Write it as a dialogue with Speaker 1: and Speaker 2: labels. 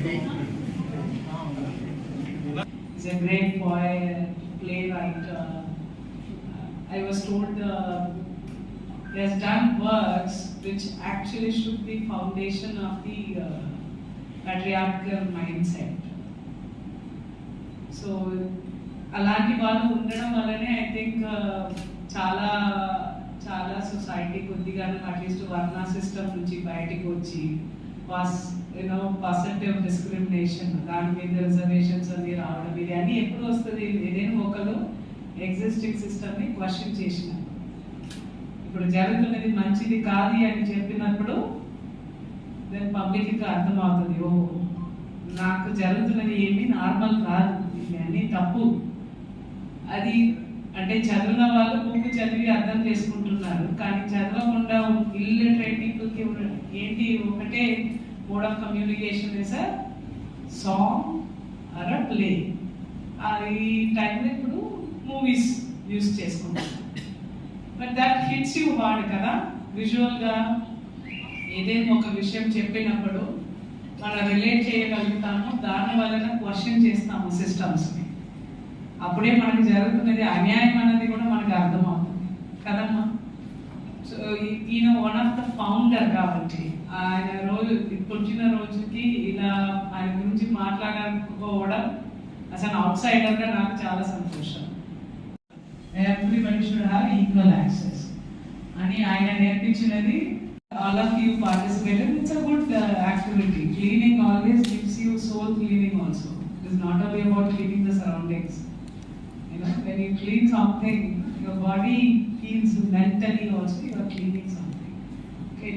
Speaker 1: He's a great boy, playwright. Uh, I was told uh, he has done works which actually should be foundation of the uh, patriarchal mindset. So అలాంటి వాళ్ళు ఉండడం వల్లనే I think చాలా చాలా society కొద్దిగా at least varna system నుంచి బయటికి వచ్చి పాస్ యూనో పాజిటివ్ డిస్క్రిమినేషన్ దాని మీద రిజర్వేషన్స్ అన్ని రావడం ఇది అన్ని ఎప్పుడు వస్తుంది? ఏదైనా ఒకరు ఎగ్జిస్టింగ్ సిస్టమ్ని క్వశ్చన్ చేసిన ఇప్పుడు జరుగుతున్నది మంచిది కాదు అని చెప్పినప్పుడు దెన్ పబ్లిక్కి అర్థమవుతుంది ఓ నాకు జరుగుతున్నది ఏమి నార్మల్ కాదు ఇవన్నీ తప్పు. అది అంటే చదివిన వాళ్ళు బుక్ చదివి అర్థం చేసుకుంటున్నారు కానీ చదవకుండా ఇల్లు ట్రైనింగ్కి ఏంటి ఒకటే mode of communication is a song or a play ఈ టైంలో ఇప్పుడు మూవీస్ యూస్ చేసుకుంటాం. బట్ దట్ హిట్స్ యూ వాడు కదా? విజువల్గా ఏదైనా ఒక విషయం చెప్పినప్పుడు మనం రిలేట్ చేయగలుగుతాము. దాని వలన క్వశ్చన్ చేస్తాము సిస్టమ్స్ని అప్పుడే మనకి జరుగుతున్నది అన్యాయం అనేది కూడా మనకు అర్థమవుతుంది. కదమ్మా? సో ఈయన వన్ ఆఫ్ ద ఫౌండర్ కాబట్టి ఆయన రోజు ఇప్పుడొచ్చిన రోజుకి ఇలా ఆయన గురించి మాట్లాడకపోవడం అసలు అవుట్ సైడర్గా నాకు చాలా సంతోషం. Everybody should have equal access అని ఆయన నేర్పించినది all of you participate it's a good activity cleaning always gives you soul cleaning also it is not only about cleaning the surroundings you know when you clean something your body feels mentally also you are cleaning something. Okay,